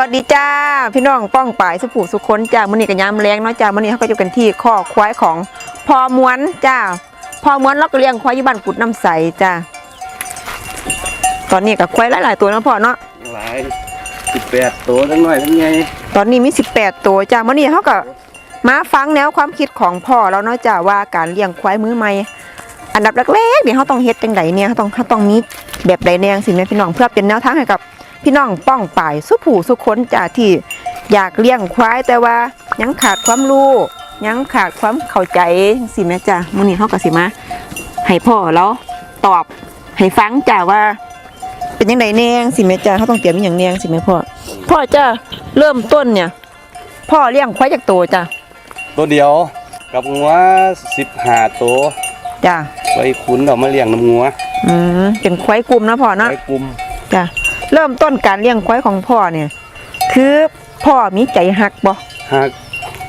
สวัสดีจ้า พี่น้องป้องป่ายสุผูสุคนจ้ามื้อนี้ก็ยามแรงเนาะจ้ามื้อนี้เขาก็อยู่กันที่ข้อควายของพอม้วนจ้าพอม้วนเราก็เลี้ยงควายอยู่บ้านกุดน้ำใสจ้าตอนนี้ก็ควายหลายๆตัวเนาะพ่อเนาะหลายสิบแปดตัวทั้งน้อยทั้งใหญ่ตอนนี้มี18ตัวจ้ามื้อนี้เขาก็มาฟังแนวความคิดของพ่อแล้วเนาะจ้าว่าการเลี้ยงควายมือใหม่อันดับแรกๆเนี่ยเขาต้องเฮ็ดจังไดเนี่ยเขาต้องเขาต้องมีแบบใดแนจังสิแม่พี่น้องเพื่อเป็นแนวทางให้กับ พี่น้องป้องป่ายสุผู้สุคนจ้าที่อยากเลี้ยงควายแต่ว่ายังขาดความรู้ยังขาดความเข้าใจจังสิแม่จ้ามื้อนี้เขาก็สิมาให้พ่อแล้วตอบให้ฟังจ้าว่า เป็นยังไงแนจังสิแม่จ้าเขาต้องเตรียมอหย่างแนจังสิแม่พ่อพ่อจ้าเริ่มต้นเนี่ย พ่อเลี้ยงควายจากตัวจ้าตัวเดียวกับงัวสิบห้าตัวจ้าไว้ขุนเอามาเลี้ยงน้ำงัวอืมเป็นควายกลุ่มนะพ่อเนาะไว้กลุ่มจ้ะ เริ่มต้นการเลี้ยงควายของพ่อเนี่ย คือพ่อมีใจหักบ่หัก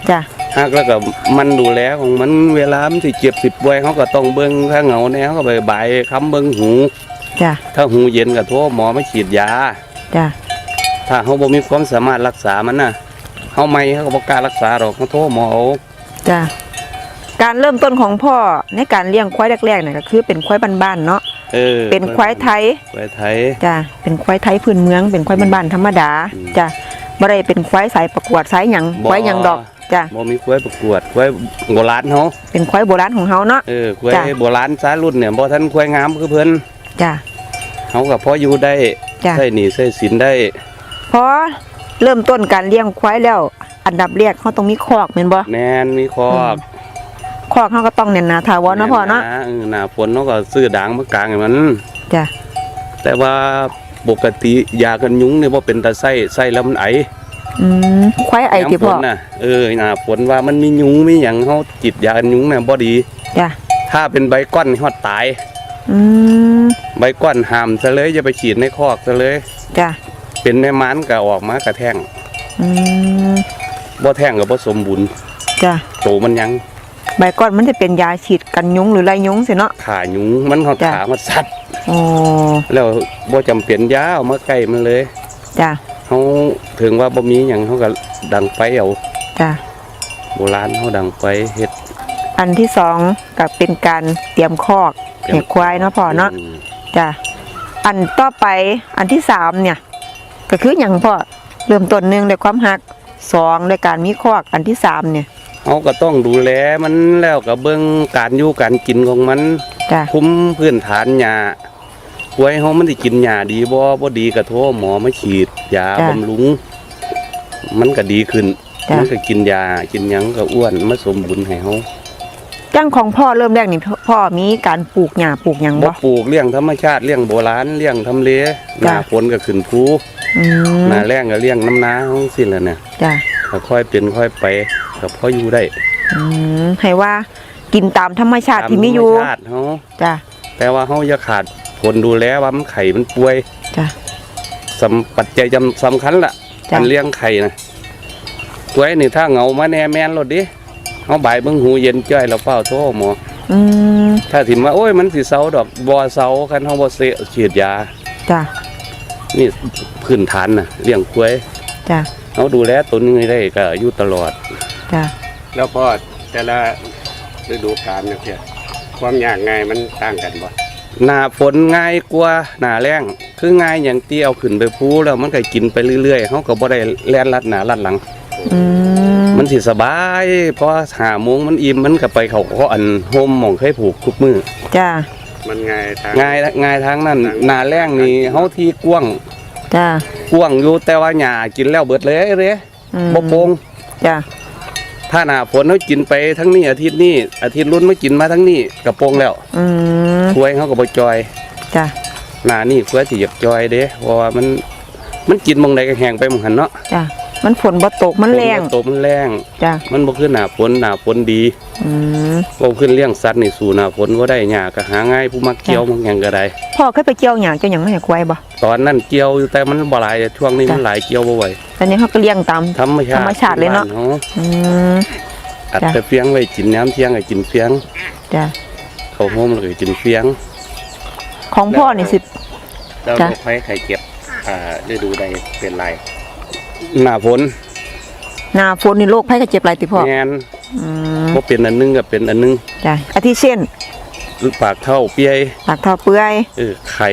จ้ะหักแล้วก็มันดูแลของมันเวลามันสิเจ็บสิบป่วยเขาก็ต้องเบิ่งถ้าเหงาแน่เขาก็ไปบายค้ำเบิ่งหูจ้ะถ้าหูเย็นก็โทรหมอมาฉีดยาจ้ะถ้าเขาบ่มีความสามารถรักษามันน่ะเขาไม่เขาก็บ่กล้ารักษาหรอกเขาโทรหมอเอาจ้ะการเริ่มต้นของพ่อในการเลี้ยงควายแรกๆเนี่ยก็คือเป็นควายบ้านๆเนาะ เออเป็นควายไทยควายไทยจ้ะเป็นควายไทยพื้นเมือง เป็นควายบ้านๆธรรมดาอืมจ้ะบ่ได้เป็นควายสายประกวดสายหยังบ่ควายหยังดอกจ้ะบ่มีควายประกวดควายโบราณเขาเป็นควายโบราณของเฮาเนาะเออควายจ้ะโบราณสายรุ่นเนี่ยบ่ทันควายงามคือเพิ่นจ้ะเขาก็พออยู่ได้จ้ะใส่หนีใส่สินได้พอเริ่มต้นการเลี้ยงควายแล้ว อันดับแรกเขาต้องมีคอกแม่นบ่แมนมีคอก คอกเขาก็ต้องแน่นหนาถาวรเนาะพ่อเนาะแม่เออหน้าฝนเขาก็ซื้อด่างมากลางให้มัน จ้ะแต่ว่าปกติยากันยุงเนี่ยบ่เป็นตาไส้ไส้แล้วมันไออืมควายไอที่น้ำฝพ่อนน่ะเออหน้าฝนว่ามันมียุงมีหยังเขาจิตยากันยุงน่ะบ่ดี จ้ะถ้าเป็นใบก้อนนี่ฮอดตาย อืมใบก้อนห้ามซะเลยอย่าไปฉีดในคอกซะเลย จ้ะเป็นในมันก็ออกมากระแทงอืมบ่แทงก็บ่สมบูรณ์จ้ะโตมันยัง ใบก้อนมันจะเป็นยาฉีดกันยุงหรือไรยุงสิเนาะขายุงมันเขาจ้ะขามันสัตว์โอ้แล้วบ่จำเป็นยาเอามาใกล้มันเลยจ้ะเขาถึงว่าบ่มีหยังเขาก็ดังไฟเอาจ้ะโบราณเขาดังไฟเฮ็ดอันที่สองก็เป็นการเตรียมคอกให้ควายเนาะพ่อเนาะอืมจ้ะอันต่อไปอันที่สามเนี่ย ก็คืออย่างพ่อเริ่มต้นหนึ่งด้วยความหักสองด้วยการมีคอกอันที่สามเนี่ย เขาก็ต้องดูแลมันแล้วก็เบิ่งการอยู่การกินของมันจ้ะคุมพื้นฐานหญ้าไว้เฮามันสิกินหญ้าดีบ่บ่ดีก็โทรหมอมาฉีดยาบำรุง มันก็ดีขึ้น จ้ะ มันก็กินยากินหยังก็อ้วนมาสมบุญให้เฮาจ้างของพ่อเริ่มแรกนี่พ่อพ่อมีการปลูกหญ้าปลูกหยังบ่บ่ปลูกเลี้ยงธรรมชาติเลี้ยงโบราณเลี้ยงทำเลหจ้ะน้าฝนก็ขึ้นภูอืมหน้าแล้งก็เลี้ยงน้ำนาเฮาสิล่ะเนี่ย จ้ะก็ค่อยเป็นค่อยไป ก็พออยู่ได้อืมให้ว่ากินตามธรรมชาติที่มีอยู่ตาธรรชาติเฮาจ้ะ แต่ว่าเฮาอย่าขาดผลดูแลว่ามันไข่มันป่วยจ้ะ สำปัจจัยจำสำคัญละจ้ะ การเลี้ยงไข่นะป่วยนี่ถ้าเหงามาแน่แม่นรถดิเฮาบ่ายเบิ่งหูเย็นจ้อยแล้วเฝ้าโทรหมอ อืมถ้าถิมว่าโอ้ยมันสิเซาดอกบ่เซาคันเฮาบ่เสฉีดยา จ้ะนี่พื้นฐานน่ะเลี้ยงป่วยจ้ะ เฮาดูแลตนนี้ได้ก็อยู่ตลอด จ้ะแล้วพอแต่ละฤดูกาลเนี่ยเพียความยากง่ายมันต่างกันบ่หน้าฝนง่ายกว่าหน้าแล้งคือง่ายอย่างเตี้ยวขึ้นไปภูแล้วมันก็กินไปเรื่อยๆเฮาก็บ่ได้แล่นลัดหน้าลัดหลัง อืมมันสิสบายเพราะหาโมงมันอิ่มมันก็ไปเขาก็อันโฮมหมองเคยผูกทุกมือจ้ะมันง่ายทางง่ายง่ายทางนั้นหนาแรงนี่เฮาที่กว้างจ้ะกว้างอยู่แต่ว่าหญ้ากินแล้วเบิดเลยเด้อืมบ่โปงจ้ะ ถ้าหน้าฝนเฮากินไปทั้งนี้อาทิตย์นี้อาทิตย์รุ่นมากินมาทั้งนี้ก็โปงแล้วอืมกล้วยเฮาก็บ่จอยจ้ะหน้านี่กล้วยสิอยากจอยเด้เพราะว่ามันมันกินหมองใดก็แห้งไปหมองหันเนาะจ้ะ มันฝนบ่ตกมันแรงฝนบ่ตกมันแรงจ้ะมันบ่คือหน้าฝนหน้าฝนดีอืมบ่ขึ้นเลี้ยงสัตว์นี่สู่หน้าฝนบ่ได้หญ้าก็หาง่ายผู้มักเกี่ยวมักหยังก็ได้พ่อเคยไปเกี่ยวหยังเกี่ยวหยังไม่ให้ควายบ่ตอนนั้นเกี่ยวอยู่แต่มันบ่หลายช่วงนี้จ้ะมันหลายเกี่ยวบ่ไหวตอนนี้เขาก็เลี้ยงตามธรรมชาติธรรมชาติเลยเนาะบ้อืมอัดจ้ะแต่เฟียงไว้กินน้ำเที่ยงให้กินเฟียงจ้ะเขาโฮมแล้วก็กินเฟียง ของพ่อนี่สิแล้วจ้ะโรคภัยไข้เจ็บอ่าฤดูใดเป็นไร หน้าฝนหน้าฝนนี่โรคภัยไข้เจ็บหลายติพ่อแม่นอืมบ่เป็นอันหนึงก็เป็นอันหนึงจ้ะอาทิเช่นปากเท่าเปียปากเท้าเปื่อยเออไข่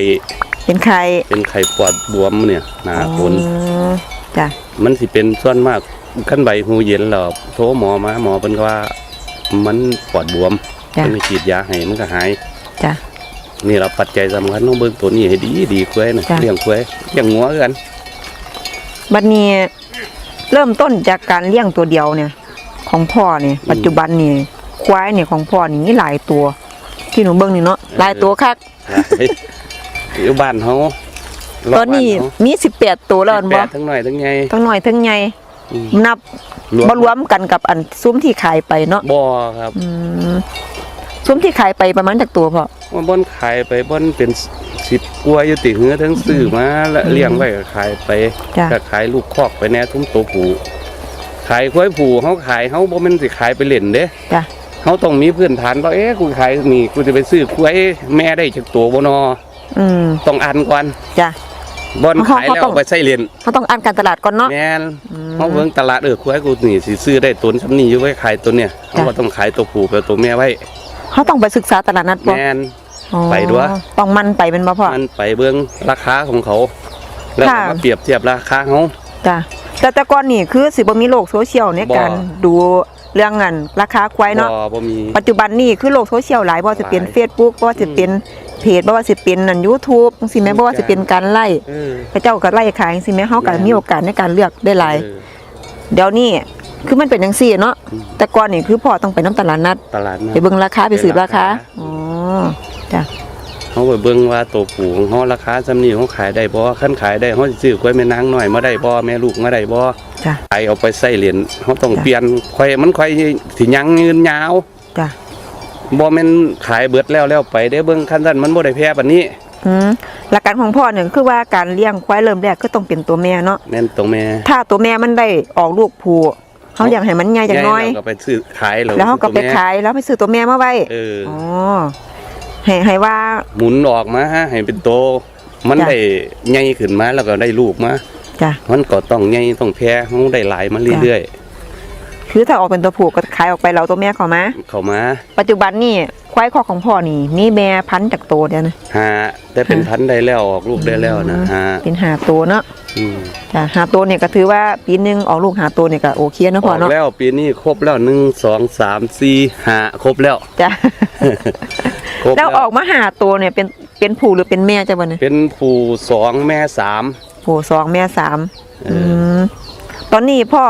เป็นไข้เป็นไข่ปอดบวมเนี่ยหน้าฝนอืมจ้ะมันสิเป็นส่วนมากขั้นใบหูเย็นแล้วโทรหมอมาหมอเพิ่นก็ว่า มันปอดบวมจ้ะเพิ่นให้ฉีดยาให้มันก็หาย จ้ะ นี่เราปัจจัยสำคัญต้องเบิ่งตัวนี้ให้ดีดีควายนะจ้ะ เลี้ยงควายเลี้ยงงัวคือกัน บัดนี้เริ่มต้นจากการเลี้ยงตัวเดียวเนี่ย ของพ่อเนี่ย ปัจจุบันนี่ควายเนี่ยของพ่อนี่มีหลายตัว ที่หนูเบิ่งนี่เนาะหลายตัวคักอยู่บ้านเฮาตอนนี้มี18ตัวแล้วอันแปบ่ดทั้งหน่อยทั้งใหญ่ทั้งน้อยทั้งใหญ่อืมนับบ่รวมกันกับอันซุ้มที่ขายไปเนาะบ่ครับอืม ซุ้มที่ขายไปประมาณจากตัวพ่อว่าบ่อนขายไปบ่อนเป็นสิบกว่าอยู่ติเหือทั้งซื้อมาแล้วเลี้ยงไว้ก็ขายไปจ้ะก็ขายลูกคอกไปแน่ทุ่มตัวผู้ขายควายผู้เฮาขายเฮาบ่แม่นสิขายไปเล่นเด้จ้ะเขาต้องมีพื้นฐานว่าเอ๊ะกูขายนี่กูจะไปซื้อควายแม่ได้จากตัวบ่นออืมต้องอ่านก่อนจ้ะบ่อนเขาขายเขาแล้วต้องเอาไปใส่เรียนเขาต้องอ่านการตลาดก่อนเนาะแม่นอืมเขาเบิ่งตลาดเออควายกูนี่สิซื้อได้ตัวซ้ำนี้อยู่ไว้ขายตัวเนี่ยเขาจ้ะก็ต้องขายตัวผู้กับตัวแม่ไว้ เขาต้องไปศึกษาตลาดนัดบ่แม่นอ๋อไปด้วย ต้องมันไปเป็นบ่พ่อ มันไปเบิ่งราคาของเขา แล้วค่ะก็มาเปรียบเทียบราคาเขา จ้ะแต่แต่ก่อนนี่คือสิบ่มีโลกโซเชียลในบ่ การดูเรื่องเงินราคาควายเนาะ บ่บ่มี ปัจจุบันนี่คือโลกโซเชียลหลายบ่ว่าจะเป็น หลาย Facebook บ่ว่าจะเป็นเพจบ่ว่าสิเป็นนั่น YouTube จังซี่แม่บ่ว่าสิเป็นการไล่เออ พระเจ้าก็ไล่ขายจังซี่แม่เฮาก็แม่น มีโอกาสในการเลือกได้หลาย เออเดี๋ยวนี้ คือมันเป็นจังซี่เนาะอืมแต่ก่อนนี่คือพ่อต้องไปน้ำตลาดนัดตลาดนะไปเบิ่งราคาไปสืบราคาไปราคาอ๋อจ้ะเขาไปเบิ่งว่าตัวผู้ของเขาราคาซ้ำนี้เขาขายได้บ่คันขายได้เขาสิซื้อควายแม่นางน้อยมาได้บ่แม่ลูกมาได้บ่จ้ะขายเอาไปใส่เหรียญเขาต้องจ้ะเปลี่ยนควายมันควายสิยังยืนยาวจ้ะบ่แม่นขายเบิดแล้วแล้วไปได้เบิ่งคันนั้นมันบ่ได้แพ้ปานนี้อืมหลักการของพ่อเนี่ยคือว่าการเลี้ยงควายเริ่มแรกก็ต้องเป็นตัวแม่เนาะแม่นตรงแม่ ถ้าตัวแม่มันได้ออกลูกผู เขาอยากให้มันใหญ่อย่างน้อยใหญ่แล้วก็ไปซื้อขายแล้วแล้วเขาก็ไปตัวแม่ขายแล้วไปซื้อตัวแม่มาไว้เอออ๋อให้ให้ว่า หมุนออกมาฮะให้เป็นโต มันจ้ะได้ใหญ่ขึ้นมาแล้วก็ได้ลูกมาจ้ะมันก็ต้องใหญ่ต้องแพ้เขาได้หลายมาเรื่อยคือถ้าออกเป็นตัวผูก็ขายออกไปเราตัวแม่เขามาๆเข้ามา ปัจจุบันนี่ควายคอกของพ่อนี่มีแม่พันธุ์จากตัวเดียวนะหาได้เป็นพันธุ์ได้แล้วออกลูกได้แล้วนะหาเป็นหาตัวเนาะอืม จ้ะหาตัวเนี่ยก็ถือว่าปีหนึงออกลูกหาตัวเนี่ยก็โอเคเนาะอพ่ออกเนาะแล้วปีนี้ครบแล้วหนึ่งสองสามสี่ห้าครบแล้วจ้ะครบแล้วออกมาหาตัวเนี่ยเป็นเป็นผู้หรือเป็นแม่จ้ะวันนี้เป็นผู้สองแม่สามผู้สองแม่สามเออมตอนนี้พ่อ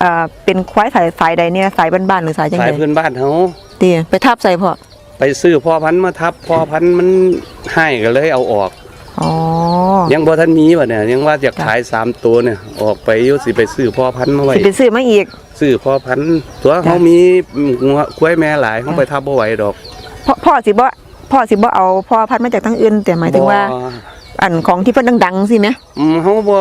เอ่อเป็นควายสายสายใดเนี่ยสายบ้านๆหรือสายจังสายไดเพื่อนบ้านเขาดีไปทับใส่พ่อไปซื้อพ่อพันธุ์มาทับพ่อพันธุ์มันให้ก็เลยเอาออกอ๋อ ยังบ่ทันมีวะเนี่ยยังว่าจะขายสามตัวเนี่ย ออกไปอยุสิไปซื้อพ่อพันธุ์มาไว้สิไปซื้อมาอีกซื้อพ่อพันธุ์ตัวเขามีงัวควายแม่หลายเขาไปทับบ่ไหวดอกพ่อพ่อสิบ่พ่อสิบ่เอาพ่อพันธุ์มาจากทางอื่นแต่หมายถึงว่าบ่อันของที่เพิ่นดังๆสิแหมอืมเขาบ่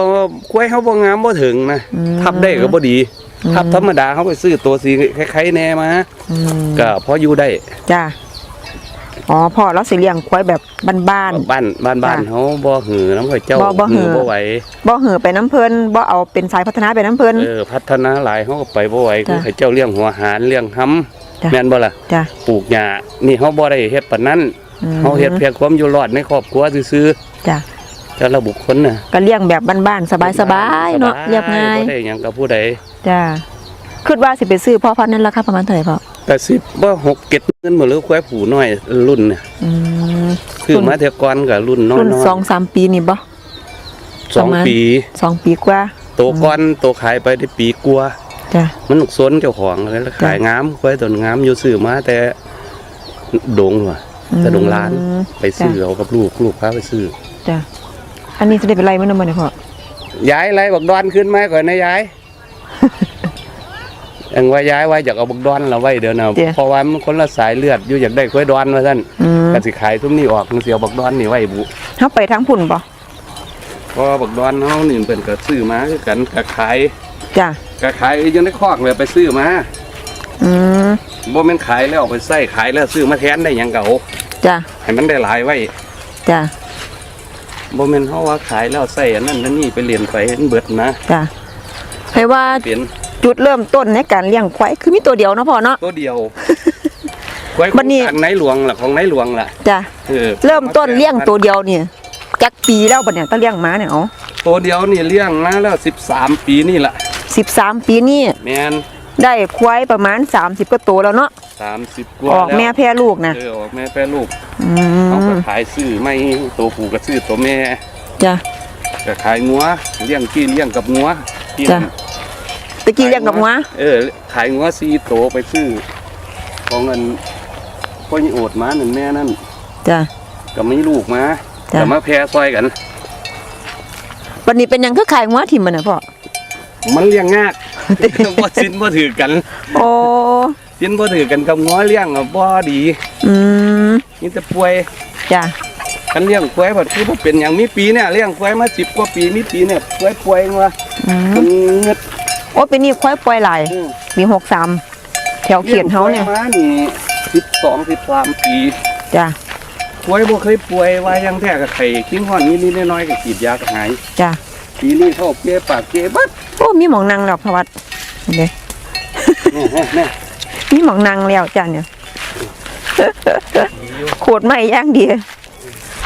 ควายเขาบ่งามบ่ถึงนะอืมทับได้ก็บ่ดีอืมทับธรรมดาเขาไปซื้อตัวสีคล้ายๆแน่มาอืมก็พออยู่ได้จ้า อ๋อพ่อเราสิเลี้ยงควายแบบบ้าน บ้านบ้านบ้านเขาบ่หือน้ำข่อยเจ้าบ่บ่หือ บ่ไหวๆบ่เหือไปน้ำเพิ่นบ่เอาเป็นสายพัฒนาไปน้ำเพิ่นเออพัฒนาหลายเขาก็ไปบ่ไหวจ้ะคือให้เจ้าเลี้ยงหัวหารเลี้ยงหจ้ะำแม่นบ่ล่ะจ้ะปลูกหญ้านี่เขาบ่ได้เฮ็ดปานนั้นอืมเขาเฮ็ดเพียงความอยู่รอดในครอบครัวซื่อจ้ะๆแต่ละบุคคลน่ะก็เลี้ยงแบบบ้านๆสบายๆเนาะสบเรียบง่ายบ่ได้หยังกับผู้ใดจ้าคิดว่าสิไปซื้อพ่อพันธุ์นั้นราคาประมาณเท่าไหร่พ่อ ก็สิบบ่หกเก็ดเงินบ่หรือควายผู้น้อยรุ่นเนี่ยอืมคือมาแต่ก่อนก็รุ่นน้อยรุ่นๆสองสามปีนี่บ่สองประมาณปีสองปีกว่าโตก่อนโตขายไปได้ปีกว่าจ้ะมันลูกสนเจ้าของแล้วขายงามควายต้นงามอยู่ซื้อมาแต่ดงว่ะแต่ดงล้านอืมไปซื้อเอากับลูกลูกพาไปซื้อจ้ะอันนี้จะได้เป็นไรมั้ยน้ำมันเนี่ยพ่อย้ายไรบักดอนขึ้นมาก่อนนะย้าย ยังว่าย้ายไว้อยากเอาบักดอนเราไว้เดี๋ยวนะเพราะว่ามันคนละสายเลือดอยู่อยากได้ควายดอนมาท่านอืมก็สิขายทุ่มนี้ออกมันเสียวบักดอนนี่ไว้บุเฮาไปทางพุ่นบ่เพราะว่าบักดอนเฮานี่เป็นก็ซื้อมาคือกันก็ขายจ้ะก็ขายยังได้คอกเลยไปซื้อมาอืมบ่แม่นขายแล้วเอาไปใส่ขายแล้วซื้อมาแทนได้หยังก็เอาจ้ะให้มันได้หลายไว้จ้ะบ่แม่นเฮาว่าขายแล้วใส่อันนั้นอันนี้ไปเรียนไปให้มันเบิดนะจ้ะให้ว่าเปลี่ยน จุดเริ่มต้นในการเลี้ยงควายคือมีตัวเดียวเนาะพ่อเนาะตัวเดียวไว้ขบัอดงนี้ ทางไหนหลวงล่ะของไหนหลวงล่ะจ้ะเออเริ่มต้นเลี้ยงตัวเดียวเนี่ยจักปีแล้วบัดเนี่ยต้องเลี้ยงหมาเนี่ยเอาตัวเดียวนี่เลี้ยงมาแล้ว 13 ปีนี่ล่ะ13ปีนี่แม่นได้ควายประมาณ 30กว่าตัวแล้วเนาะ30กว่าออกล้วแม่แพร่ลูกนะเออออกแม่แพ้ลูกอืเขาก็มขายซื้อไม่ตัวผู้ก็ซื้อตัวแม่ จ้ะ ก็ขายงัวเลี้ยงกี้เลี้ยงกับงัวกินจ้ะ ตะกี้เลี้ยงกับหมาเออ ขายงัวซีโตวไปซื้อของเงินพ่อยี่โอดมาหนึ่งแม่นั่นจ้ะก็ไม่ลูกมาจ้ะก็มาแพร่ซอยกัน วันนี้เป็นหยังคือขายหมาถิ่มมันน่ะพ่อ มันเลี้ยงยากบ่สินบ่ถือกันโอ้ สินบ่ถือกันกับงัวเลี้ยงอะบ่ดีอืม นี่จะป่วยจ้ะกันเลี้ยงควายบัดคือบ่เป็นหยังมีปีเนี่ยเลี้ยงควายมา10กว่าปีมีปีเนี่ยควายป่วยงัวอืมัมนเงึด โอ้เป็นนี่ควายปล่อยหลายอืม มีหกสามแถวเขียนเฮาเนี่ยลี้งควมานี่12 13ปีจ้ะป่วยบ่เคยป่วยว่าอยังแท้ก็ไข้กิ้งฮ้อนนิดๆน้อยๆก็ฉีดยาก็หายจ้ะปีนี้เขาเปี้ยปากเปี้ยบัดโอ้มีหมองนางแล้วพะวัดเด้เนี่ยเนี่ยมีหมองนางแล้วจ้ะเนี่ยโคตรไม่ย่างดี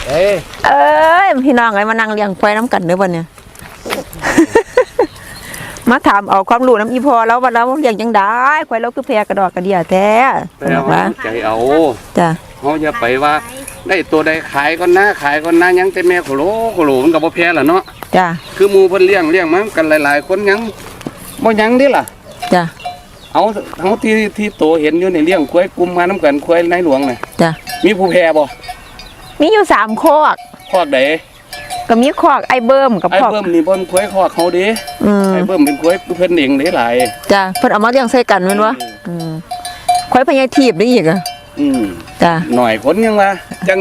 เอ้ยเอ้ยพี่น้องไอ้มานั่งเลี้ยงควายน้ำกันเด้อวันเนี่ย มาถามเอาความรู้น้ำอีพอแล้วว่าเราเลี้ยงจังได้ควายเราคือแพรกระดอกกระเดียแท้แปลบอกว่าว่าใจเอาจ้ะเขาอย่าไปว่า ได้ตัวใดขายก่อนนะขายก่อนนะยังแต่แม่โขโลโขโลมันก็บ่แพ้ล่ะเนาะจ้ะคือหมู่เพิ่นเลี้ยงเลี้ยงมากันหลายๆ คนยังบ่ยังเด้ล่ะจ้ะเอาเอาที่ที่โตเห็นอยู่ในเลี้ยงควายกลุ่มมานํกันควายในหลวงน่ะจ้ะมีผู้แพ้บ่มีอยู่สามคอกคอกใด ก็มีคอกไอ้เบิ่มกับไอ้คอกเบิ่มนี่บ่นควายคอกเขาเด้อืมไอ้เบิ่มเป็นควายเพิ่นเองเด้หลาย จ้ะเพิ่นเอามาเลี้ยงใส่กันแม่นวะอืมควายพญาทีบได้อีกอะอืมจ้ะ หน่อยคนยังว่าจัง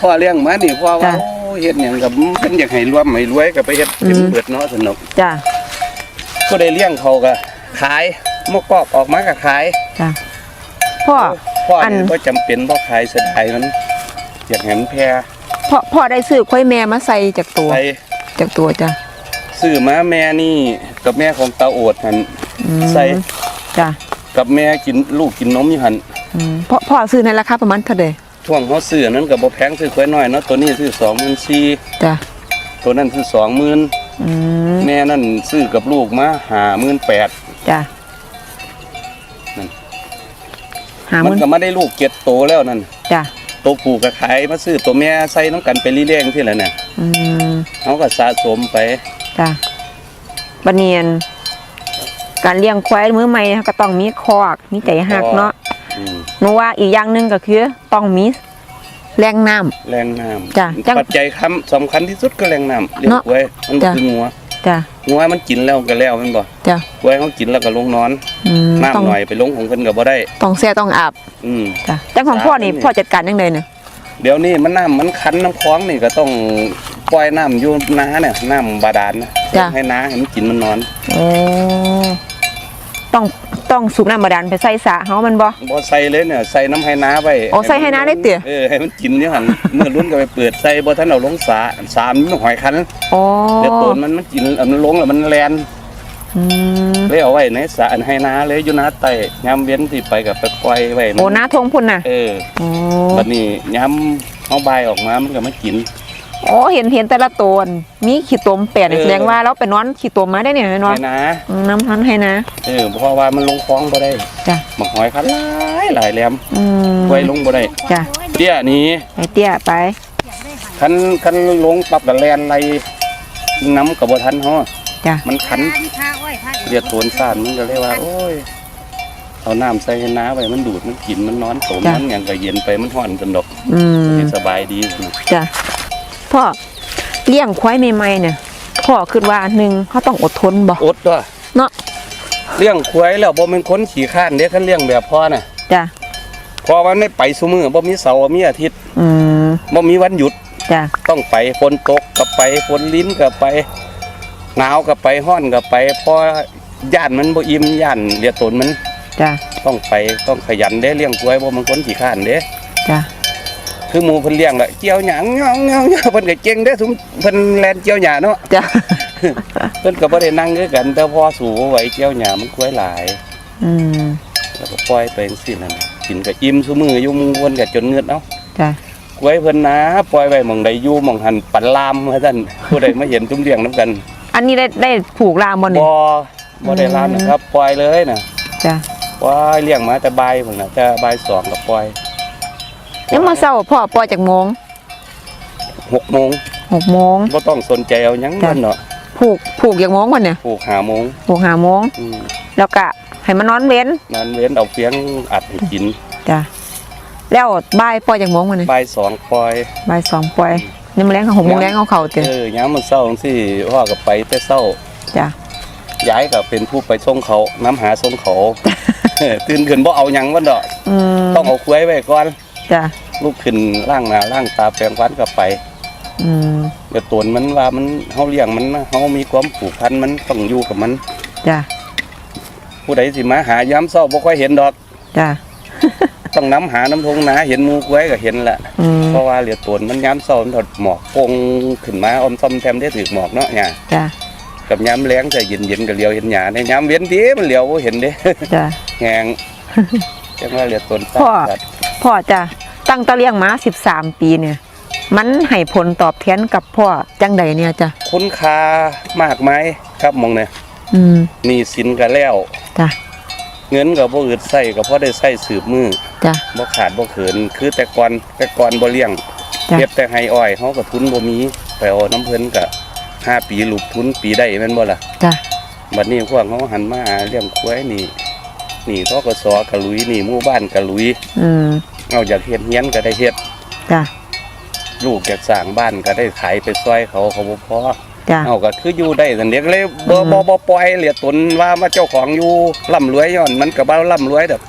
พ่อเลี้ยงมานี่พ่อว่าจ้ะโอ้เฮ็ดหยังกับเพิ่นอยากให้รวมให้รวยก็ไปเฮ็ดเป็นอืมเบิดเนาะสนุกจ้ะก็ได้เลี้ยงเขาก็ขายมกกอกออกมาก็ขายจ้ะพ่อ พ่ออัน นี่ก็จำเป็นบ่ขายเสียดายมันอยากให้มันแพร่ พ่อพ่อได้ซื้อควายแม่มาใส่จากตัว ไปจากตัวจ้ะ ซื้อมาแม่นี่กับแม่ของตาโอดหันอืม ใส่จ้ะกับแม่กินลูกกินนมอยู่หันอืมพ่อพ่อซื้อในราคาประมาณเท่าใดช่วงเขาซื้อนั้นก็บ่แพงซื้อควายน้อยเนาะตัวนี้ซื้อ24,000จ้ะตัวนั้นซื้อ20,000อืมแม่นั่นซื้อกับลูกมา58,000จ้ะนั่น หามัมึนนก็ไม่ได้ลูกเก็ดโตแล้วนั่นจ้ะ ตัวผู้ก็ขายมาซื้อตัวแม่ใส่น้ำกันไปเรื่อยๆที่แหละเนี่ยอืมเขาก็สะสมไปจ้ะบันเนียน การเลี้ยงควายมือใหม่ก็ต้องมีคอกมีใจหักเนาะอืมหนูว่าอีกอย่างหนึ่งก็คือต้องมีแรงน้ำแรงน้ำจ้ะจังปัจจัยคำสำคัญที่สุดก็แรงน้ำเลี้ยงเนาะไว้มันจ้ะคืองัว จ้ะงัวมันกินแล้วก็แล้วแมันบ่จ้ะไว้เขากินแล้วก็ลงนอนอืมต้องน้ำหน่อยไปลงของเพิ่นก็บ่ได้ ต้องแซ่ต้องอาบอืม จ้ะจังของพ่อนี่สามนี่พ่อจัดการยังไงเนี่ยเดี๋ยวนี้มันน้ำมันคันน้ำคลองนี่ก็ต้องปล่อยน้ำอยู่นาเนี่ยน้ำบาดาลนะจ้ะให้นาให้มันกินมันนอน โอ้ต้อง ต้องสูบน้ำบาดาลไปใส่สระเฮามันบ่ บ่ใส่เลยเนี่ยใส่น้ำให้นาไว้อ๋อใส่ให้น้าได้เตี๋ยเออให้มันกินเนี่ยหั่นเมื่อรุ่นก็ไปเปิดใส่บ่ทันเอาลงสาสามมันหอยคันอ๋อเดี๋ยวตัวมันมันกินเอามันลงแล้วมันแลนอืมเลยเอาไว้ในสระอันให้นาเลยอยู่นาใต้ยามเว้นที่ไปกับไปปล่อยไว้โอ้หน้าทงพุ่นน่ะเออ โอ้บัดนี้ยามเอาใบายออกมามันก็มากิน โอ้เห็นเห็นแต่ละตัวน่ะมีขี้ตมแปดนี่เออแสดงว่าเราไปนอนขี้ตมมาได้เนี่ยแม่นบ่ให้นาอืมน้ำพันให้นะเออเพราะว่ามันลงคลองบ่ได้จ้ะหมักหอยคันหลายหลายแหลมอืมไว้ลงบ่ได้จ้ะเตี้ยนี้ไอเตี้ยไปคันคันลงปรับกับแลนไหลน้ำกับบ่ทันเฮาจ้ะมันขันเรียกโทนซ่านมันก็เลยว่า โอ้ยเอาน้ำใส่ให้น้าไปมันดูดมันกินมันนอนโสมมันอย่างก็เย็นไปมันห่อนจนดอกอืมสิสบายดีจ้ะ พ่อเลี้ยงควายใหม่ๆเนี่ยพ่อคิดว่าหนึ่งเขาต้องอดทนบ่อดตัวเนาะเลี้ยงควายแล้วบ่เป็นคนขี้ข้านเด้คันเลี้ยงแบบพ่อน่ะจ้ะเพอวันได้ไปซุมื้อบ่มีเสาร์มีอาทิตย์อืมบ่มีวันหยุดจ้ะต้องไปฝนตกก็ไปฝนลิ้นก็ไป หนาวก็ไปร้อนก็ไปเพอย่านมันบ่อิ่มย่านเดียวตนมันจ้ะต้องไปต้องขยันเด้เลี้ยงควายบ่มันคนขี้ข้านเด้จ้ะ คือหมูเพิ่นเลี้ยงแหละเกี่ยวหยางเงาเงาเงาเพิ่นก็เก่งเด้อทุมเพิ่นแลนเกี่ยวหญ้าเนาะจ้ะเพิ่นก็บ่ได้นั่งคือกัน แต่พอสูบ่ไหวเกี่ยวหญ้ามันกล้วยหลาย อืมแล้วก็ปล่อยไปจังซี่นั่นน่ะกินก็อิ่มซุมื้ออยู่หมู่เพิ่นก็จนเงือดเนาะจ้ะกล้วยเพิ่นนะปล่อยไว้หม่องใดอยู่หม่องหันปันลามว่าซั่นผู้ใดมาเห็นตุ้มเลี้ยงนํกัน อันนี้ได้ได้ผูกรามบ่นี่บ่บ่ได้ลามนะครับปล่อยเลยน่ะจ้ะปล่อยเลี้ยงมาแต่บ่ายพุ่นน่ะแต่บ่ายสองก็ปล่อย ยังมาเช้าพ่อปล่อยจากโมง6โมงหกโมงบ่ต้องสนใจเอาหยังจ้ะมันเนาะผูกผูกอย่างโมงวันเนี่ยปลูก5โมงผูกหาโมงอืมแล้วก็ให้มันนอนเว้นนั้นเว้นเอาเฟียงอัดให้กินจ้ะแล้วบ่ายปล่อยจากโมงวันเนี่ยบ่ายสองปล่อย บ่ายสองปล่อยนี่มันแรงของหกโมงแรงเขาเขาเต็มเออยามมันเศร้าจังซี่พ่อก็ไปแต่เศร้าจ้ะย้ายก็เป็นผู้ไปส่งเขาน้ำหาส่งเขาเออตื่นขึ้นบ่เอาหยังวันดอกอืมต้องเอาคุ้ยไว้ก่อน จ้ะลูกขึ้นล่างหน้าล่างตาแปรงฟันก็ไปอืมเดี๋ยวตวนมันว่ามันเฮาเลี้ยงมันนะเฮามีความผูกพันมันต้องอยู่กับมัน จ้ะผู้ใดสิมาหายามเศร้าบ่ค่อยเห็นดอก จ้ะต้องน้ำหาน้ำทงนาเห็นหมูคุ้ยก็เห็นแหละอืมเพราะว่าเหลียตวนมันยามเศร้ามันถอดหมอกโปงขึ้นมาอมซ่อมแซมได้ถือหมอกเนาะเนี่ยจ้ะกับยามแรงจะเย็นๆก็เหลียวเห็นหญ้าในยามเว้นดีมันเหลียวบ่เห็นเด้ จ้ะ แหง จังว่าเหลียตวนพ่อ สัตว์พ่อจ้ะ ตั้งแตะเลี้ยงมาสิบสามปีเนี่ย มันให้ผลตอบแทนกับพ่อจังใดเนี่ยจ้ะคุณค่ามากไหมครับหมองเนี่ยอืมหนี่สินก็แล้วจ้ะเงินก็บ่อึดใส่ก็พอได้ใส่สืบมือจ้ะบ่ขาดบ่เขินคือแต่ก่อนแต่ก่อนบ่เลี้ยงจ้ะเฮ็ดแต่ให้อ้อยเฮาก็ทุนบ่มีไปเอาน้ำเพิ่นก็ห้าปีลูกทุนปีได้แม่นบ่ล่ะจ้ะบัดนี้พวกเขาหันมาหาเลี้ยงควายนี่นี่ทกสกะลุยนี่หมู่บ้านกะลุย อืม เอาอยากเฮ็ดเฮียนก็ได้เฮ็ดจ้ะลูกอยากสร้างบ้านก็ได้ขายไปซอยเขาเขาบ่พอจ้ะเอาก็คืออยู่ได้สันเด็กเลยบ่อืมบ่บ่ปล่อยเหลียตนว่ามาเจ้าของอยู่ร่ำรวยย้อนมันก็บ่ร่ำรวยดอก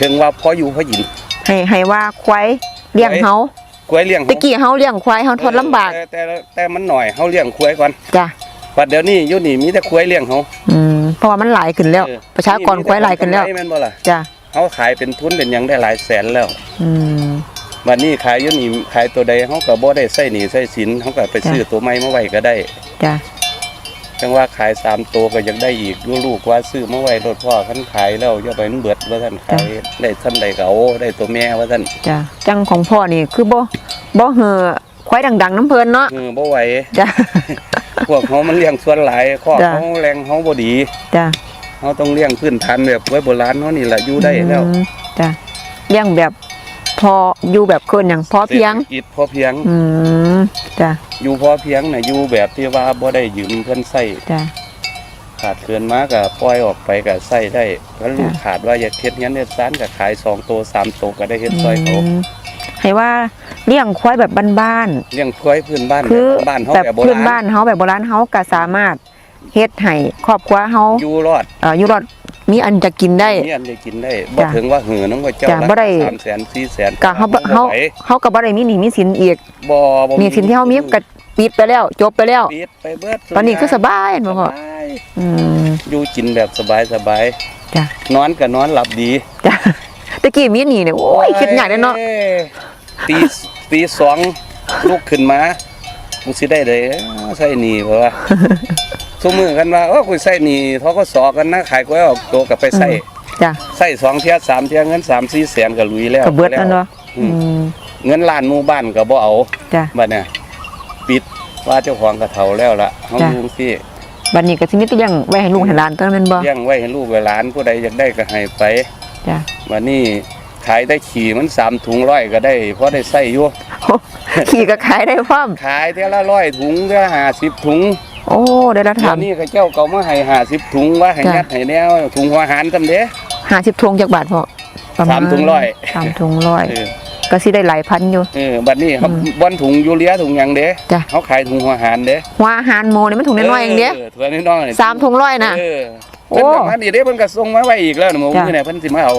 ถึงว่าพออยู่พอกินให้ให้ว่าควายเลี้ยงเฮาควายเลี้ยงตะกี้เฮาเลี้ยงควายเฮาทนลำบาก แต่แต่แต่มันหน่อยเฮาเลี้ยงควายก่อนจ้ะปัดเดี๋ยวนี้อยู่นี่มีแต่ควายเลี้ยงเฮาอืมเพราะว่ามันหลายขึ้นแล้วเออประชากรควายหลายขึ้นแล้วแม่นบ่ล่ะจ้ะ เฮาขายเป็นทุนเป็นหยังได้หลายแสนแล้วอืมบัดนี้ขายอยู่นี่ขายตัวใดเฮาก็บ่ได้ใส่หนี้ใส่สินเฮาก็ไปซื้อตัวใหม่มาไว้ก็ได้จ้ะ จังว่าขายสามตัวก็ยังได้อีกลูกๆว่าซื้อมาไว้รถพ่อคันขายแล้วอย่าไปมันเบิดว่าท่านขายได้ท่านใดก็เอาได้ตัวแม่ว่าท่านจ้ะ จังของพ่อนี่คือบ่บ่เห่อควายดัง ๆน้ำเพิ่นเนาะ เออบ่ไหวจ้ะ พวกเขามันเลี้ยงส่วนหลายข้อจ้ะ เขาแรงเขาบ่ดี จ้ะ เขาต้องเลี้ยงพื้นฐานแบบไว้โบราณเขานี่แหละอยู่ได้แล้วอืมจ้ะเลี้ยงแบบพออยู่แบบเคินอย่างพอเพียง ศรษฐกิจพอเพียง อืมจ้ะอยู่พอเพียงน่ะอยู่แบบที่ว่าบ่ได้ยืมเพิ่นใช้จ้ะ ขาดเกินมาก็ปล่อยออกไปก็ใช้ได้แล้วลูกจ้ะขาดว่าอยากเฮ็ดเงี้ยเฮ็ดซานก็ขายสองตัวสามตัวก็ได้เฮ็ดซอยเขาอืมให้ว่าเลี้ยงควายแบบบ้านเลี้ยงควายพื้นบ้านๆ คือบ้านเขาแบบแบบโบพื้นราบ้าณนเฮาแบบโบราณเฮาก็สามารถ เฮ็ดให้ครอบครัวเฮาอยู่รอดเอ่ออยู่รอดมีอันจะกินได้นี่อันได้กินได้บ่จ้ะถึงว่าหือน้องว่าเจ้าจ้ะละบ่ได้ สามแสนสี่แสนก็เฮาบ่เฮาไหวเฮาก็บ่ได้มีหนี้มีสินอีกบ่บ่หนี่สินที่เฮามีก็ปิดไปแล้ว จบไปแล้ว ปิดไปเบิดตอนนี้คือสบายเห็นบ่พ่อสบายอืม อยู่กินแบบสบายสบายจ้ะ นอนก็นอนหลับดีจ้ะตะกี้มีหนี้เนี่ยโอ้ยคิดยากเลยเนาะอ้ยตีตีสองลุกขึ้นมา กูสิได้เลยใส่หนีเพราะว่าสมมือกันว่าโอ้กูใส่หนีเขาก็สอกันนะขายกล้วยออกตัวกับไปใส่จ้ะใส่สองเที่ยสามเที่ยเงินสามสี่แสนก็ลุยแล้วก็เบิดแล้วเนาะอือืมมเงินล้านหมู่บ้านก็บ่เอาจ้ะบัดเนี่ยปิดว่าเจ้าของกระเทาแล้วล่ะเฮาจ้ะลุงสิบัดนี้ก็สิมีแต่ยังไว้ให้ลูกให้หลานเท่านั้นแม่นบ่เลี้ยงไว้ให้ลูกไว้หลานผู้ใดอยากได้ก็ให้ไปจ้ะวันนี้ ขายได้ขี่มันสามถุงร้อยก็ได้เพราะได้ใส่อยู่โอ้ขี่ก็ขายได้พร้อมขายเท่าละร้อยถุงเท่าละห้าสิบถุง โอ้ได้ละเดี๋ยวทำนี้เขาเจ้าเก่ามาให้ห้าสิบถุงว่าให้จ้ะยัดให้แนวถุงหัวหารจำเด้50ถุงจักบาทพอประมาณสามถุงร้อยสามถุงร้อยเออก็สิได้หลายพันอยู่เออบัดนี้เขาอืมบอนถุงยูเรียถุงหยังเด้จ้ะเขาขายถุงหัวหารเด้หัวอาหารโมนี่มันถุงน้อยๆอย่างเดียวถุงน้อยๆสามถุงร้อยน่ะเออโอ้เพิ่นก็มานี่เด้เพิ่นก็ส่งมาไว้อีกแล้วนะหมื้อจ้ะนี้ไหนเพิ่นสิมาเอา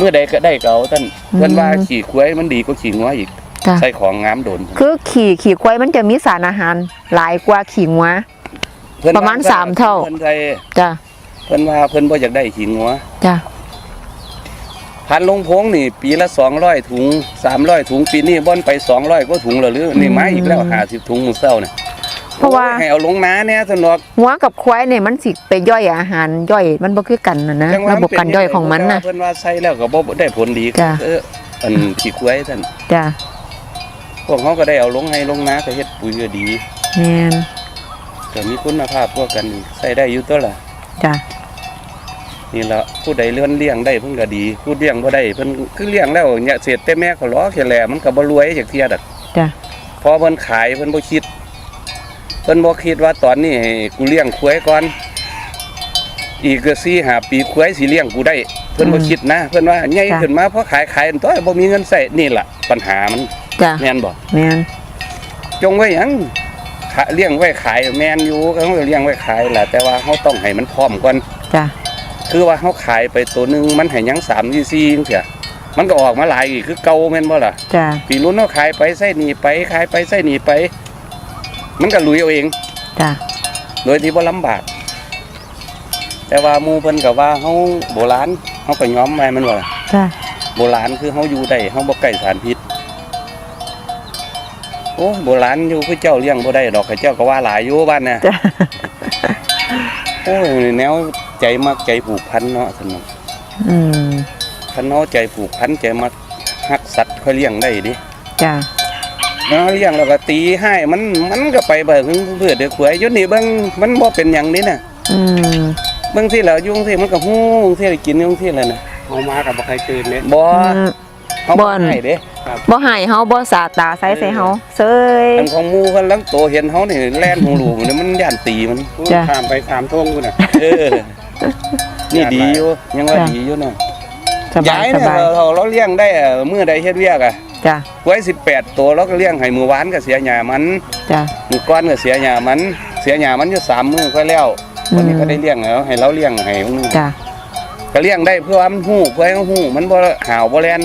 มื้อใดก็ได้ก็เอาท่านอืมเพิ่นว่าขี่ควายมันดีกว่าขี่งัวอีกจ้ะใส่ของงามโดน คือขี่ขี่ควายมันจะมีสารอาหาร หลายกว่าขี่งัว เพิ่นประมาณว่สามเท่า เพิ่นใส่จ้ะเพิ่นว่าเพิ่นบ่อยากได้ขี่งัวจ้ะพันลงพงนี่ ปีละ200ถุง300ถุงปีนี้บ่อนไป200ก็ถุงแล้วหรือนี่มาอีกแล้ว50ถุงมื้อเช้านี่ เพราะว่าให้เอาลงน้าเนี่ยสนอกหัวกับควายเนี่ยมันสิไปย่อยอาหารย่อยมันบ่คือกันนะนะจังว่าระบบการย่อยของมันนะเพิ่นว่าใส่แล้วก็บ่ได้ผลดีจ้ะเอออันขี้ควายท่านจ้ะพวกเขาก็ได้เอาลงให้ลงนาก็เฮ็ดปุ๋ยก็ดีแม่นก็มีคุณภาพพวกกันนี่ใส่ได้อยู่ตัวล่ะจ้ะนี่ละผู้ใดเลี้ยงเลี้ยงได้เพิ่นก็ดีผู้เลี้ยงบ่ได้เพิ่นคือเลี้ยงแล้วเนี่ยเศษแต่แม่ก็ล้อแค่แหล่มันก็บ่รวยจักเที่ยดอกจ้ะพอเพิ่นขายเพิ่นบ่คิด เพิ่นบ่คิดว่าตอนนี้ให้กูเลี้ยงควายก่อน อีกก็4 5ปีควายสิเลี้ยงกูได้ เพิ่นบ่คิดนะ เพิ่นว่าใหญ่ขึ้นมาพอขายขายตัวบ่มีเงินใส่นี่ล่ะ ปัญหามันจ้ะแม่นบ่แม่นจงไว้หยังขะเลี้ยงไว้ขายแม่นอยู่เขาก็เลี้ยงไว้ขายแหละแต่ว่าเขาต้องให้มันพร้อมก่อนจ้ะคือว่าเขาขายไปตัวหนึงมันให้หยัง3 4 4จังซี่มันก็ออกมาหลายอีกคือเก่าแม่นบ่ล่ะจ้ะปีรุ่นเขาขายไปใส่หนีไปขายไปใส่หนีไป มันก็ลุยเอาเอง จ้ะโดยที่บ่ลำบาก แต่ว่าหมู่เพิ่นก็ว่าเฮาโบราณเฮาก็ยอมแม่มันว่าจ้ะโบราณคือเฮาอยู่ได้เฮาบ่ใกล้สารพิษ โอ้โบราณอยู่คือเจ้าเลี้ยงบ่ได้ดอกเขาเจ้าก็ว่าหลายอยู่บ้านน่ะจ้ะโอ้ยแนวใจมักใจผูกพันเนาะสนุกอืมคันเฮาใจผูกพันใจมักฮักสัตว์ค่อยเลี้ยงได้ดิจ้ะ เนาะเลี้ยงแล้วก็ตีให้มันมันก็ไปเบิ่งเพื่อเด็กขวยอยู่นี่เบิ่งมันบ่เป็นหยังนี่น่ะอืมเบิ่งที่แล้วยุ่งที่มันก็ฮู้ที่ได้กินยุ่งที่แล้วน่ะเอามากับบ่ใครตื่นเนี่ยบ่อืมเฮาบ่บ่อนให้เด้บ่ให้เฮาบ่สาตาใส่ใส่เฮาเซย อันของหมู่เพิ่นลังโตเห็นเฮานี่แล่นหูลูกนี่มันย่านตีมันจ้ะ ข้ามไปข้ามทงกูน่ะ เออ นี่ดีอยู่ยังว่าจ้ะ ดีอยู่น่ะสบายยายสเนี่ยบายเราเราเลี้ยงได้อะมื้อใดเฮ็ดเวียกอะ จ้ะไว้18 ตัวเราก็เลี้ยงให้มื้อวานก็เสียหญ้ามันจ้ะ มื้อก่อนก็เสียหญ้ามัน เสียหญ้ามันอยู่สามมื้อก็แล้ววันนี้ก็ได้เลี้ยงแล้วให้เราเลี้ยงให้มื้อจ้ะก็เลี้ยงได้เพื่อว่ามันหู้เพื่อให้มันหู้มันบ่ห่าวบ่แลน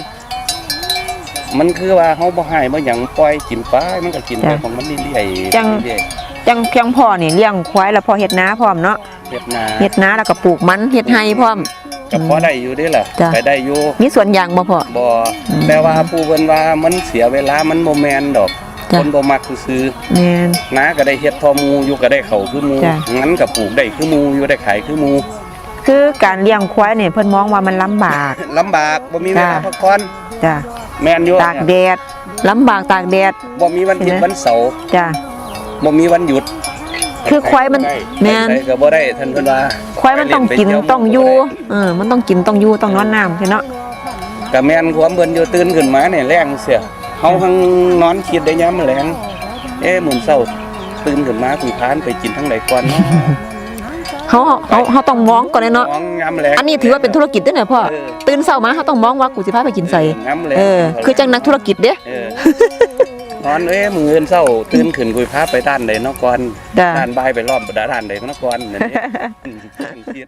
มันคือว่าเฮาบ่ให้บ่หยังปล่อยกินไปมันก็กินไปของมันเรื่อยๆจัง เรื่อยจังเพียงพ่อนี่เลี้ยงควายแล้วพอเฮ็ดนาพร้อมเนาะๆเฮ็ดนา เฮ็ดนาแล้วก็ปลูกมันเฮ็ดไร่พร้อม ก็พอได้อยู่เด้ล่ะจ้ะ ไปได้อยู่มีสวนยางบ่พ่อ บ่อืมแต่ว่าผู้เพิ่นว่ามันเสียเวลามันบ่แม่นดอก จ้ะ คนบ่มักซื่อแม่น ๆนาก็ได้เฮ็ดทอหมูอยู่ก็ได้เข้าวคือหมูจ้ะ งั้นก็ปลูกได้คือหมูอยู่ได้ขายคือหมูคือการเลี้ยงควายเนี่ยเพิ่นมองว่ามันลำบาก ลำบากบ่มีเวลาจ้ะ พักผ่อนจ้ะแม่นอยู่ตากแดดลำบากตากแดด บ่มีวันหยุดเห็นไหม วันเสาร์จ้ะบ่มีวันหยุด คือควายมันแม่นไปก็บ่ได้ท่านเพิ่นว่าควายมันต้องกินต้องอยู่เออมันต้องกินต้องอยู่ต้องนอนน้ำใช่เนาะก็แม่นความเบิ่นอยู่ตื่นขึ้นมาเนี่ยแรงเสียเฮาทั้งนอนคิดได้ยามมื้อแลงเอ๊ะมื้อเช้าตื่นขึ้นมาคุยพานไปกินทั้งใดก่อนเนาะเฮาเฮาเฮาต้องมองก่อนเลยเนาะมองยามแลงอันนี้ถือว่าเป็นธุรกิจเด้อเนี่ยพ่อเออตื่นเช้ามาเฮาต้องมองว่ากูสิพาไปกินไสยามแลงเออคือจังนักธุรกิจเด้เออ นอนเอ้ยมื้ออื่นเช้าตื่นขึ้นคุยพาไปด้านใดเนาะก่อนจ้ะด้านบ่ายไปรอบด้านใดเนาะก่อนนั่นเด้คิด